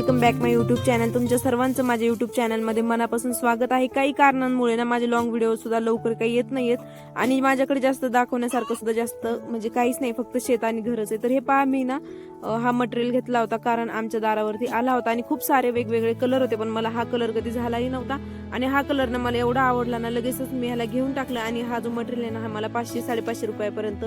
Welcome back my YouTube channel. तुमच्या सर्वांचं माझ्या युट्यूब चॅनलमध्ये मनापासून स्वागत आहे. काही कारणांमुळे ना माझे लॉंग व्हिडिओ सुद्धा लवकर काही येत नाहीयेत. आणि माझ्याकडे जास्त दाखवण्यासारखं सुद्धा जास्त म्हणजे काहीच नाही फक्त शेत आणि घरच आहे. तर हे पहा मी ना हा मटेरियल घेतला होता कारण आमच्या दारावरती आला होता आणि खूप सारे वेगवेगळे कलर होते पण मला हा कलर कधी झालाही नव्हता. आणि हा कलर ना मला एवढा आवडला ना लगेचच मी ह्याला घेऊन टाकला आणि हा जो मटेरियल आहे ना हा मला पाचशे साडेपाचशे रुपयापर्यंत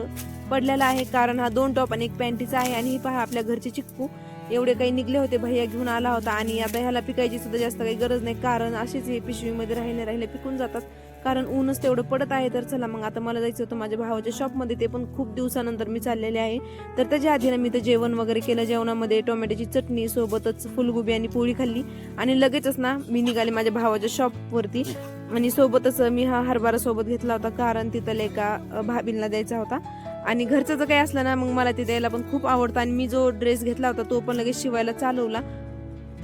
पडलेला आहे. कारण हा दोन टॉप आणि एक पॅन्टीचा आहे आणि ही पहा आपल्या घरचे चिक्कू. एवढे काही निघले होते भैया घेऊन आला होता आणि आता ह्याला पिकायची सुद्धा जास्त काही गरज नाही. कारण असेच हे पिशवीमध्ये राहिले राहिले पिकून जातात. कारण ऊनच तेवढं पडत आहे तर चला मग आता मला जायचं होतं माझ्या भावाच्या शॉपमध्ये. ते पण खूप दिवसानंतर मी चाललेले आहे. तर त्याच्या आधी ना मी तर जेवण वगैरे केलं. जेवणामध्ये टोमॅटोची चटणी सोबतच फुलगोबी आणि पोळी खाल्ली. आणि लगेचच ना मी निघाले माझ्या भावाच्या शॉपवरती. आणि सोबतच मी हा हरभरा सोबत घेतला होता. कारण तिथं एका भाभींना द्यायचा होता. आणि घरचं जर काही असलं ना मग मला ते द्यायला पण खूप आवडतं. आणि मी जो ड्रेस घेतला होता तो पण लगेच शिवायला चालवला.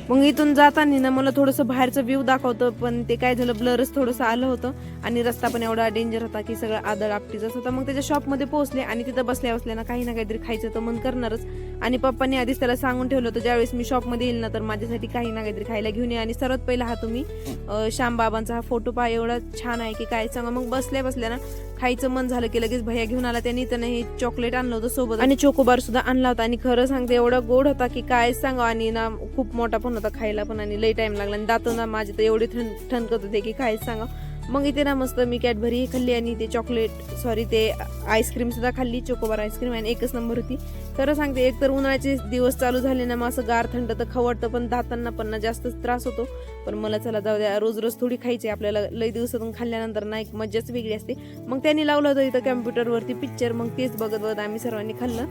मग इथून जाताना ना मला थोडंसं बाहेरचं व्ह्यू दाखवतं पण ते काय झालं ब्लरच थोडंसं आलं होतं. आणि रस्ता पण एवढा डेंजर होता की सगळं आदळ आपटीचाच होता. मग त्याच्या शॉपमध्ये पोहोचले आणि तिथं बसल्या बसल्या ना काही ना काहीतरी खायचं तर मन करणारच. आणि पप्पांनी आधीच त्याला सांगून ठेवलं होतं ज्यावेळेस मी शॉपमध्ये येईल ना तर माझ्यासाठी काही ना काहीतरी खायला घेऊन ये. आणि सर्वात पहिला हा तुम्ही श्यामबाबांचा हा फोटो पहा एवढा छान आहे की काय सांगा. मग बसल्या बसल्या ना खायचं मन झालं की लगेच भैया घेऊन आला. त्यांनी त्याने हे चॉकलेट आणलं होतं सोबत आणि चोकोबार सुद्धा आणला होता आणि खरं सांगते एवढा गोड होता की काय सांगा आणि ना खूप मोठा पण होता खायला पण आणि लई टाइम लागला. आणि दातो ना माझे तर एवढे थंड ठणकत होते की काय सांगा मग इथे ना मस्त मी कॅडबरी खाल्ली आणि ते चॉकलेट सॉरी ते आईस्क्रीम सुद्धा खाल्ली चोकोबार आईस्क्रीम आणि एकच नंबर होती. खरं सांगते एक तर उन्हाळ्याचे दिवस चालू झाले ना मग असं गार थंड तर खवडतं पण दातांना पण ना जास्तच त्रास होतो. पण मला चला जाऊ द्या रोज रोज थोडी खायची आपल्याला लई दिवसातून खाल्ल्यानंतर ना एक मज्जाच वेगळी असते. मग त्यांनी लावलं होतं इथं कॅम्प्युटरवरती पिक्चर मग तेच बघत बघत आम्ही सर्वांनी खाल्लं.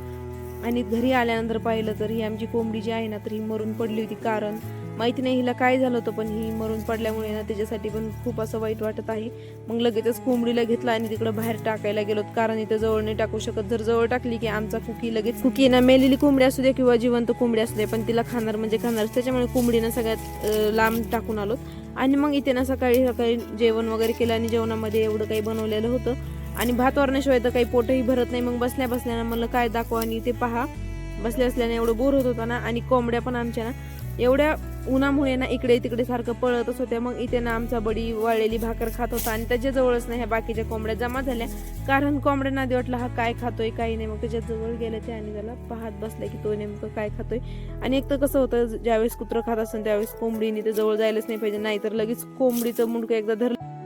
आणि घरी आल्यानंतर पाहिलं तर ही आमची कोंबडी जी आहे ना तर ही मरून पडली होती कारण. माहिती नाही हिला काय झालं होतं पण ही मरून पडल्यामुळे ना त्याच्यासाठी पण खूप असं वाईट वाटत आहे. मग लगेचच कोंबडीला घेतला आणि तिकडं बाहेर टाकायला गेलो. कारण इथं जवळ नाही टाकू शकत. जर जवळ टाकली की आमचा कुकी लगेच कुकी ना मेलेली कोंबडी असू दे किंवा जिवंत कोंबडी असू दे पण तिला खाणार म्हणजे खाणार. त्याच्यामुळे कोंबडीनं सगळ्यात लांब टाकून आलो. आणि मग इथे ना सकाळी सकाळी जेवण वगैरे केलं आणि जेवणामध्ये एवढं काही बनवलेलं होतं. आणि भात वारण्याशिवाय तर काही पोटही भरत नाही. मग बसल्या बसल्यानं मला काय दाखवा आणि ते पहा. बसल्या असल्याने एवढं बोर होत होता ना. आणि कोंबड्या पण आमच्या ना एवढ्या उन्हामुळे ना इकडे तिकडे सारखं पळतच होत्या मग इथे ना आमचा बडी वाळलेली भाकर खात होता आणि त्याच्याजवळच ना ह्या बाकीच्या कोंबड्या जमा झाल्या. कारण कोंबड्यांना आधी वाटलं हा काय खातोय काही नाही. मग त्याच्याजवळ गेले ते आणि त्याला पाहत बसले की तो नेमकं काय खातोय. आणि एक तर कसं होतं ज्यावेळेस कुत्रं खात असतं त्यावेळेस कोंबडीने ते जवळ जायलाच नाही पाहिजे. नाहीतर लगेच कोंबडीचं मुंडकं एकदा धरलं.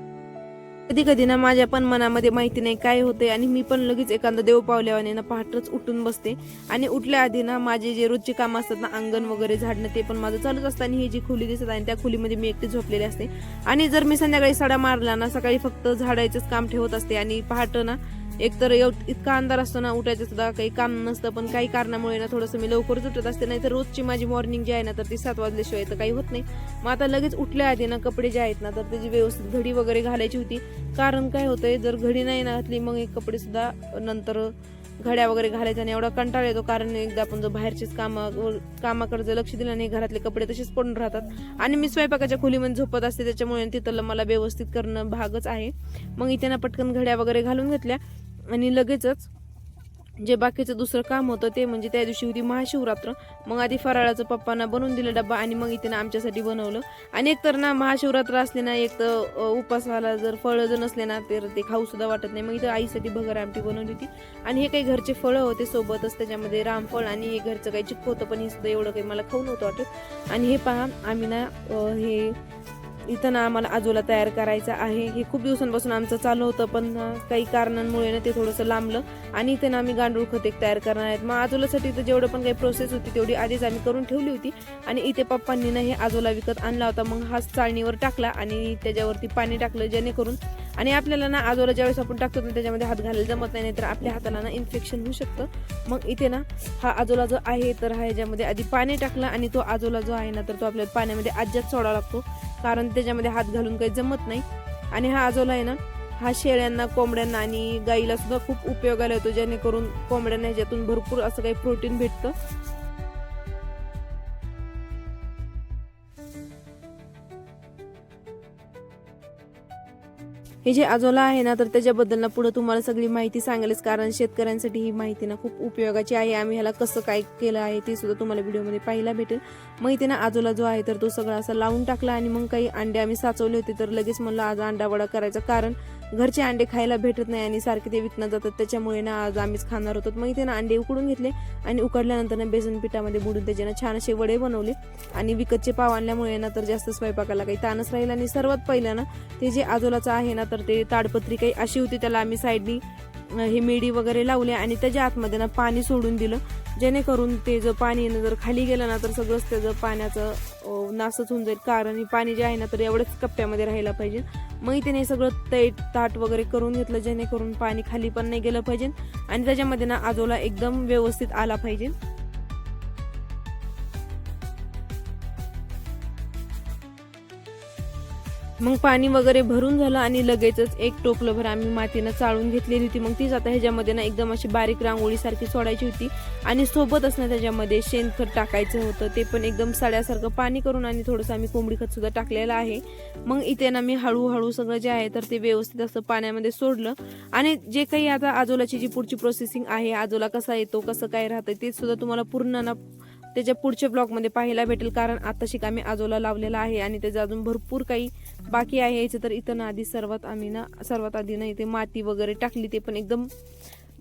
कधी कधी ना माझ्या पण मनामध्ये माहिती नाही काय होते आणि मी पण लगेच एखादं देव पावल्यावाने ना पहाटच उठून बसते. आणि उठल्या आधी ना माझे जे रोजचे काम असतात ना अंगण वगैरे झाडणं ते पण माझं चालूच असतं आणि ही जी खोली दिसत आणि त्या खोलीमध्ये मी एकटी झोपलेली असते. आणि जर मी संध्याकाळी सडा मारला ना सकाळी फक्त झाडायचंच काम ठेवत असते आणि पहाट ना एकतर एव- इतका अंधार असतो ना उठायचं सुद्धा काही काम नसतं पण काही कारणामुळे ना थोडंसं मी लवकरच उठत असते. नाही तर रोजची माझी मॉर्निंग जी आहे ना तर ती सात वाजल्याशिवाय तर काही होत नाही. मग आता लगेच उठल्या आधी ना कपडे जे आहेत ना तर त्याची व्यवस्थित घडी वगैरे घालायची होती. कारण काय होतंय जर घडी नाही ना घातली मग एक कपडे सुद्धा नंतर घड्या वगैरे घालायचा आणि एवढा कंटाळा येतो. कारण एकदा आपण जर बाहेरचेच कामावर कामाकडे जर लक्ष दिलं नाही घरातले कपडे तसेच पडून राहतात. आणि मी स्वयंपाकाच्या खोलीमध्ये झोपत असते त्याच्यामुळे तिथं मला व्यवस्थित करणं भागच आहे. मग इथे ना पटकन घड्या वगैरे घालून घेतल्या. आणि लगेचच जे बाकीचं दुसरं काम होतं ते म्हणजे त्या दिवशी होती महाशिवरात्र. मग आधी फराळाचं पप्पांना बनवून दिलं डब्बा आणि मग इथे ना आमच्यासाठी बनवलं. आणि एक तर ना महाशिवरात्र असले ना एक तर उपासाला जर फळं जर नसले ना तर ते खाऊसुद्धा वाटत नाही. मग इथं आईसाठी भगर आमटी बनवली होती. आणि हे काही घरचे फळं होते सोबतच त्याच्यामध्ये रामफळ आणि हे घरचं काही चिक्क होतं पण हे सुद्धा एवढं काही मला खाऊ नव्हतं वाटत. आणि हे पहा आम्ही ना हे इथं ना आम्हाला आजोला तयार करायचा आहे. हे खूप दिवसांपासून आमचं चालू होतं पण काही कारणांमुळे ना ते थोडंसं लांबलं. आणि इथे ना आम्ही गांडूळ खत एक तयार करणार आहेत. मग आजोलासाठी तर जेवढं पण काही प्रोसेस होती तेवढी आधीच आम्ही करून ठेवली होती. आणि इथे पप्पांनी ना हे आजोला विकत आणला होता. मग हा चाळणीवर टाकला आणि त्याच्यावरती पाणी टाकलं जेणेकरून आणि आपल्याला ना आजोला ज्यावेळेस आपण टाकतो ना त्याच्यामध्ये हात घालायला जमत नाही तर आपल्या हाताला ना इन्फेक्शन होऊ शकतं. मग इथे ना हा आजोला जो आहे तर हा ह्याच्यामध्ये आधी पाणी टाकलं आणि तो आजोला जो आहे ना तर तो आपल्याला पाण्यामध्ये आज्यात सोडावा लागतो. कारण त्याच्यामध्ये हात घालून काही जमत नाही. आणि हा आजोला आहे ना हा शेळ्यांना कोंबड्यांना आणि गाईला सुद्धा खूप उपयोगाला येतो जेणेकरून कोंबड्यांना ह्याच्यातून भरपूर असं काही प्रोटीन भेटतं. हे जे आजोला आहे ना तर त्याच्याबद्दल ना पुढे तुम्हाला सगळी माहिती सांगेलच कारण शेतकऱ्यांसाठी ही माहिती ना खूप उपयोगाची आहे. आम्ही ह्याला कसं काय केलं आहे ते सुद्धा तुम्हाला व्हिडिओमध्ये पाहायला भेटेल. माहिती ना आजोला जो आहे तर तो सगळा असा लावून टाकला आणि मग काही अंडे आम्ही साचवले होते तर लगेच म्हणलं आज अंडा वडा करायचा कारण घरचे अंडे खायला भेटत नाही आणि सारखे ते विकणं जातात. त्याच्यामुळे ना आज आम्हीच खाणार होतो. मग इथे ना अंडे उकडून घेतले आणि उकडल्यानंतर ना बेसन पिठामध्ये बुडून त्याचे ना छान असे वडे बनवले. आणि विकतचे पाव आणल्यामुळे ना तर जास्त स्वयंपाकाला काही ताणच राहील आणि सर्वात पहिलं ना ते जे आजोलाचं आहे ना तर ते ताडपत्री काही अशी होती त्याला आम्ही साईडनी हे मेडी वगैरे लावले आणि त्याच्या आतमध्ये ना पाणी सोडून दिलं. जेणेकरून ते जर पाणी जर खाली गेलं ना तर सगळंच त्याचं पाण्याचं नासच होऊन जाईल. कारण हे पाणी जे आहे ना तर एवढंच कप्प्यामध्ये राहायला पाहिजे. मग त्याने सगळं तैट ताट वगैरे करून घेतलं जेणेकरून पाणी खाली पण नाही गेलं पाहिजे. आणि त्याच्यामध्ये ना आजोला एकदम व्यवस्थित आला पाहिजे. मग पाणी वगैरे भरून झालं आणि लगेचच एक टोपलंभर आम्ही मातीनं चाळून घेतलेली होती. मग तीच आता ह्याच्यामध्ये ना एकदम अशी बारीक रांगोळीसारखी सोडायची होती. आणि सोबतच ना त्याच्यामध्ये शेणखत टाकायचं होतं. ते पण एकदम सड्यासारखं पाणी करून आणि थोडंसं आम्ही कोंबडी खत सुद्धा टाकलेलं आहे. मग इथे ना मी हळूहळू सगळं जे आहे तर ते व्यवस्थित असं पाण्यामध्ये सोडलं. आणि जे काही आता आजोलाची जी पुढची प्रोसेसिंग आहे आजोला कसा येतो कसं काय राहतं ते सुद्धा तुम्हाला पूर्ण ना त्याच्या पुढच्या ब्लॉगमध्ये पाहायला भेटेल. कारण आता आम्ही आजोला लावलेला आहे आणि त्याचं अजून भरपूर काही बाकी आहे. यायचं तर इथं ना आधी सर्वात आम्ही ना सर्वात आधी ना इथे माती वगैरे टाकली. ते पण एकदम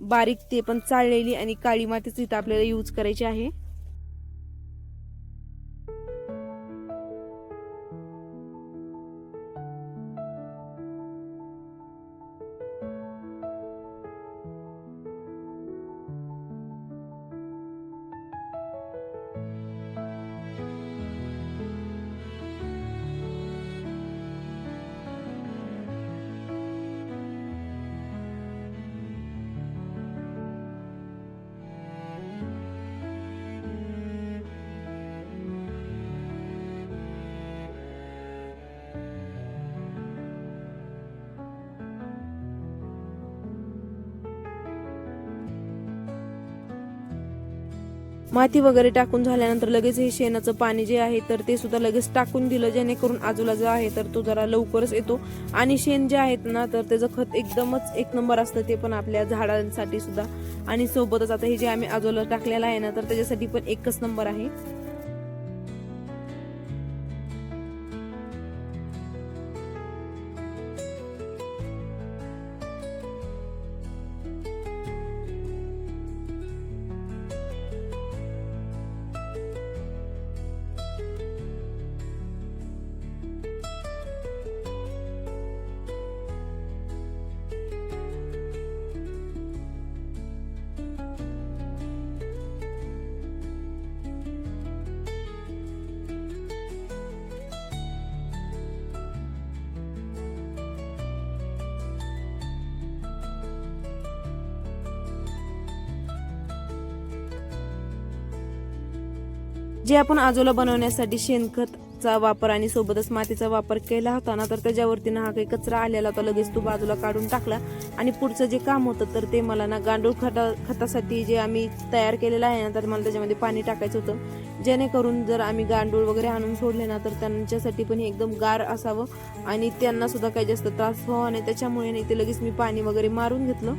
बारीक ते पण चाळलेली आणि काळी मातीच इथं आपल्याला यूज करायची आहे. माती वगैरे टाकून झाल्यानंतर लगेच हे शेणाचं पाणी जे आहे तर ते सुद्धा लगेच टाकून दिलं जेणेकरून आजूला जो आहे तर तो जरा लवकरच येतो. आणि शेण जे आहेत ना तर त्याचं खत एकदमच एक नंबर असतं ते पण आपल्या झाडांसाठी सुद्धा. आणि सोबतच आता हे जे आम्ही आजोला टाकलेलं आहे ना तर त्याच्यासाठी पण एकच नंबर आहे. जे आपण आजोला बनवण्यासाठी शेणखतचा वापर आणि सोबतच मातीचा वापर केला होता ना तर त्याच्यावरती ना हा काही कचरा आलेला होता. लगेच तो बाजूला काढून टाकला आणि पुढचं जे काम होतं तर ते मला ना गांडूळ खता खतासाठी जे आम्ही तयार केलेलं आहे ना तर मला त्याच्यामध्ये पाणी टाकायचं होतं. जेणेकरून जर आम्ही गांडूळ वगैरे आणून सोडले ना तर त्यांच्यासाठी पण एकदम गार असावं आणि त्यांना सुद्धा काही जास्त त्रास व्हावा आणि त्याच्यामुळे नाही ते लगेच मी पाणी वगैरे मारून घेतलं.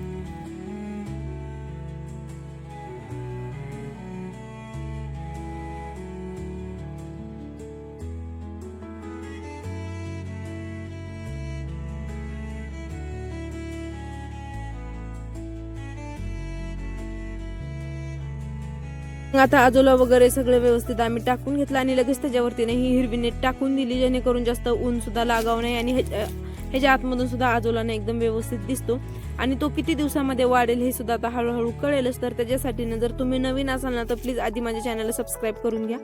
आता आजोला वगैरे सगळं व्यवस्थित आम्ही टाकून घेतलं आणि लगेच त्याच्यावरती नाही ही हिरवी नेट टाकून दिली जेणेकरून जास्त ऊन सुद्धा लागाव नाही आणि ह्याच्या ह्याच्या आतमधून सुद्धा आजोलाने एकदम व्यवस्थित दिसतो. आणि तो किती दिवसामध्ये वाढेल हे सुद्धा आता हळूहळू कळेलच तर त्याच्यासाठी ना जर तुम्ही नवीन असाल ना तर प्लीज आधी माझ्या चॅनलला सबस्क्राईब करून घ्या.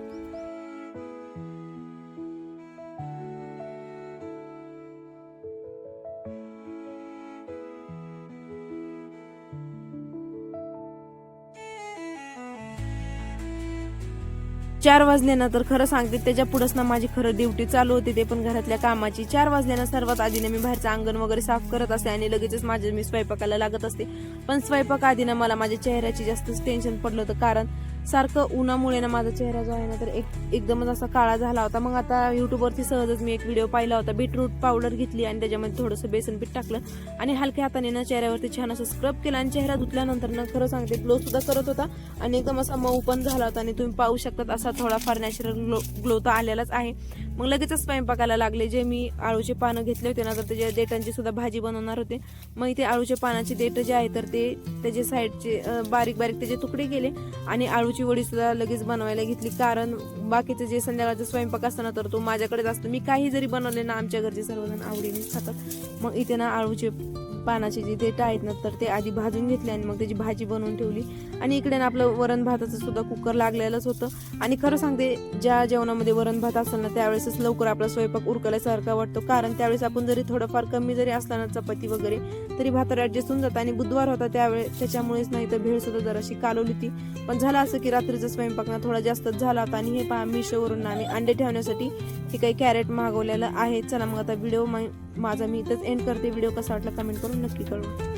चार वाजले ना तर खरं सांगते त्याच्या पुढंच ना माझी खरं ड्युटी चालू होती ते पण घरातल्या कामाची. चार वाजल्यानं सर्वात आधी ना मी बाहेरचं अंगण वगैरे साफ करत असते आणि लगेचच माझे मी स्वयंपाकाला लागत असते. पण स्वयंपाक आधी ना मला माझ्या चेहऱ्याची जास्तच टेन्शन पडलं होतं कारण सारखं उन्हामुळे ना माझा चेहरा जो आहे ना तर एक एकदमच असा काळा झाला होता. मग आता यूट्यूबवरती सहजच मी एक व्हिडिओ पाहिला होता. बीटरूट पावडर घेतली आणि त्याच्यामध्ये थोडंसं बेसन पीठ टाकलं आणि हलक्या हाताने ना चेहऱ्यावरती छान असं स्क्रब केलं आणि चेहरा धुतल्यानंतर ना खरं सांगते ग्लो सुद्धा करत होता आणि एकदम असा मऊ पण झाला होता. आणि तुम्ही पाहू शकतात असा थोडाफार नॅचरल ग्लो ग्लो तर आलेलाच आहे. मग लगेचच स्वयंपाकाला लागले. जे मी आळूचे पानं घेतले होते ना तर त्याच्या देठांची सुद्धा भाजी बनवणार होते. मग इथे आळूच्या पानाचे देठ जे आहे तर ते त्याचे साईडचे बारीक बारीक त्याचे तुकडे केले आणि आळूची वडी सुद्धा लगेच बनवायला घेतली. कारण बाकीचं जे संध्याकाळचा स्वयंपाक असतो ना तर तो माझ्याकडेच असतो. मी काही जरी बनवले ना आमच्या घरचे सर्वजण आवडीने खातात. मग इथे ना आळूचे पानाचे जे देठ आहेत ना तर ते आधी भाजून घेतले आणि मग त्याची भाजी बनवून ठेवली. आणि इकडे ना आपलं वरण भाताचं सुद्धा कुकर लागलेलंच होतं. आणि खरं सांगते ज्या जेवणामध्ये वरण भात असेल ना त्यावेळेसच लवकर आपला स्वयंपाक उरकल्यासारखा वाटतो. कारण त्यावेळेस आपण जरी थोडंफार कमी जरी असला ना चपाती वगैरे तरी भाताला ऍडजस्ट होऊन जातं. आणि बुधवार होता त्यावेळे त्याच्यामुळेच नाही तर भेळ सुद्धा जराशी कालवली होती. पण झालं असं की रात्रीचा स्वयंपाक ना थोडा जास्तच झाला होता. आणि हे पहा मिशोवरून आम्ही अंडे ठेवण्यासाठी हे काही कॅरेट मागवलेलं आहे. चला मग आता व्हिडिओ माझा मी इथंच एंड करते. व्हिडिओ कसा वाटला कमेंट करून solo un escritor.